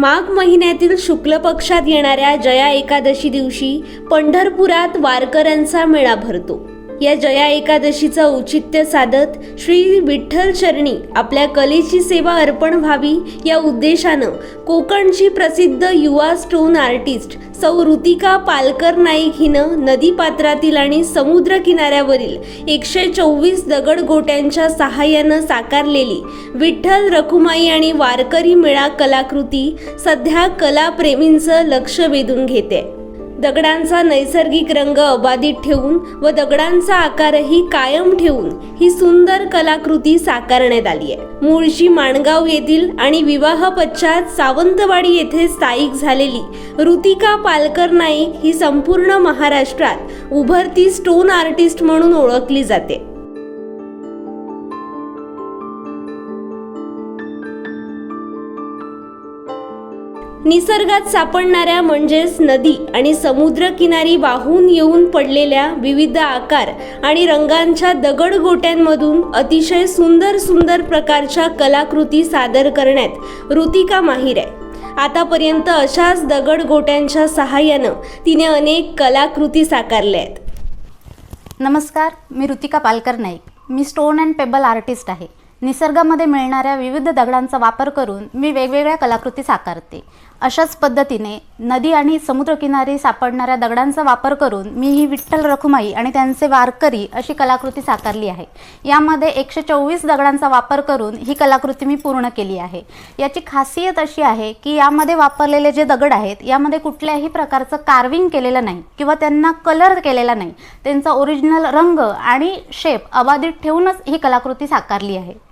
माघ महिन्यातील शुक्ल पक्षात येणाऱ्या जया एकादशी दिवशी पंढरपुरात वारकऱ्यांचा मेळा भरतो. या जया एकादशीचं औचित्य साधत श्री विठ्ठल चरणी आपल्या कलेची सेवा अर्पण व्हावी या उद्देशानं कोकणची प्रसिद्ध युवा स्टोन आर्टिस्ट सौ ऋतिका पालकर नाईक हिनं नदीपात्रातील आणि समुद्र किनाऱ्यावरील एकशे चोवीस दगडगोट्यांच्या सहाय्यानं साकारलेली विठ्ठल रखुमाई आणि वारकरी मेळा कलाकृती सध्या कलाप्रेमींचं लक्ष वेधून घेते. दगडांचा नैसर्गिक रंग अबाधित ठेवून व दगडांचा आकारही कायम ठेवून ही सुंदर कलाकृती साकारण्यात आली आहे. मूळची माणगाव येथील आणि विवाह पश्चात सावंतवाडी येथे स्थायिक झालेली ऋतिका पालकर नाईक ही संपूर्ण महाराष्ट्रात उभरती स्टोन आर्टिस्ट म्हणून ओळखली जाते. निसर्गात सापडणाऱ्या म्हणजेच नदी आणि समुद्रकिनारी वाहून येऊन पडलेल्या विविध आकार आणि रंगांच्या दगडगोट्यांमधून अतिशय सुंदर सुंदर प्रकारच्या कलाकृती सादर करण्यात ऋतिका माहीर आहे. आतापर्यंत अशाच दगडगोट्यांच्या सहाय्यानं तिने अनेक कलाकृती साकारल्या आहेत. नमस्कार मी ऋतिका पालकर नाईक. मी स्टोन अँड पेबल आर्टिस्ट आहे. निसर्गामध्ये मिळणाऱ्या विविध दगडांचा वापर करून मी वेगवेगळ्या कलाकृती साकारते. अशाच पद्धतीने नदी आणि समुद्रकिनारी सापडणाऱ्या दगडांचा वापर करून मी ही विठ्ठल रखुमाई आणि त्यांचे वारकरी अशी कलाकृती साकारली आहे. यामध्ये एकशे चोवीस दगडांचा वापर करून ही कलाकृती मी पूर्ण केली आहे. याची खासियत अशी आहे की यामध्ये वापरलेले जे दगड आहेत यामध्ये कुठल्याही प्रकारचं कार्विंग केलेलं नाही किंवा त्यांना कलर केलेला नाही. त्यांचा ओरिजिनल रंग आणि शेप अबाधित ठेवूनच ही कलाकृती साकारली आहे.